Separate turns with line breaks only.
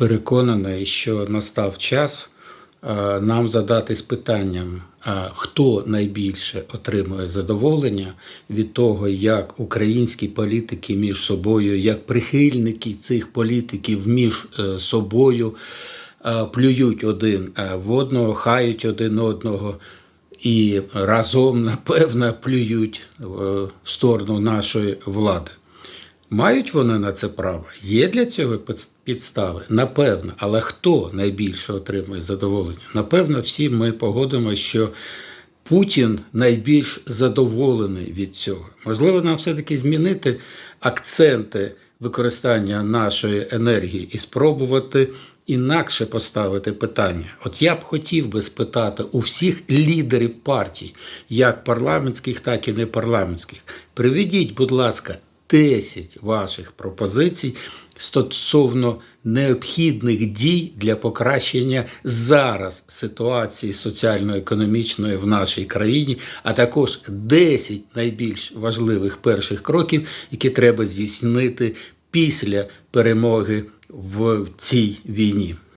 переконаний, що настав час е, нам задатись питанням, хто найбільше отримує задоволення від того, як українські політики між собою, як прихильники цих політиків між е, собою е, плюють один в одного, хають один одного і разом, напевно, плюють в сторону нашої влади. Мають вони на це право? Є для цього підстави? Напевно. Але хто найбільше отримує задоволення? Напевно, всі ми погодимося, що Путін найбільш задоволений від цього. Можливо, нам все-таки змінити акценти використання нашої енергії і спробувати інакше поставити питання. От я б хотів би спитати у всіх лідерів партій, як парламентських, так і непарламентських. Приведіть, будь ласка, 10 ваших пропозицій стосовно необхідних дій для покращення зараз ситуації соціально-економічної в нашій країні, а також 10 найбільш важливих перших кроків, які треба здійснити після перемоги в цій війні.